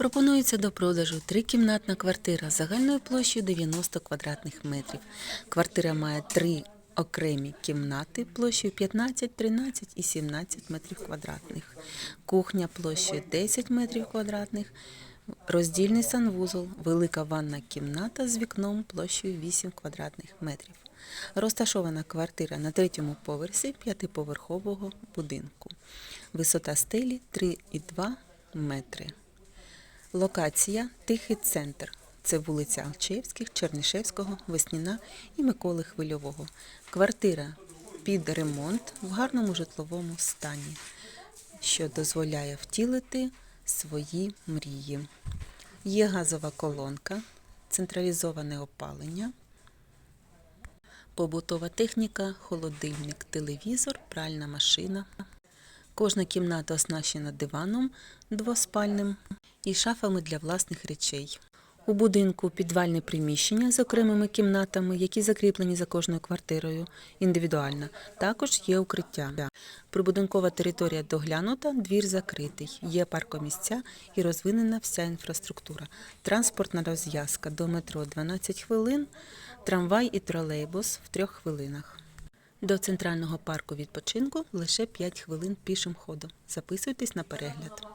Пропонується до продажу трикімнатна квартира загальною площею 90 квадратних метрів. Квартира має три окремі кімнати площею 15, 13 і 17 метрів квадратних. Кухня площею 10 метрів квадратних. Роздільний санвузол, велика ванна кімната з вікном площею 8 квадратних метрів. Розташована квартира на третьому поверсі п'ятиповерхового будинку. Висота стелі 3,2 метри. Локація Тихий центр. Це вулиця Алчевських, Чернишевського, Весніна і Миколи Хвильового. Квартира під ремонт в гарному житловому стані, що дозволяє втілити свої мрії. Є газова колонка, централізоване опалення, побутова техніка, холодильник, телевізор, пральна машина. Кожна кімната оснащена диваном двоспальним і шафами для власних речей. У будинку підвальне приміщення з окремими кімнатами, які закріплені за кожною квартирою індивідуально. Також є укриття. Прибудинкова територія доглянута, двір закритий. Є паркомісця і розвинена вся інфраструктура. Транспортна розв'язка до метро 12 хвилин, трамвай і тролейбус в трьох хвилинах. До центрального парку відпочинку лише 5 хвилин пішим ходом. Записуйтесь на перегляд.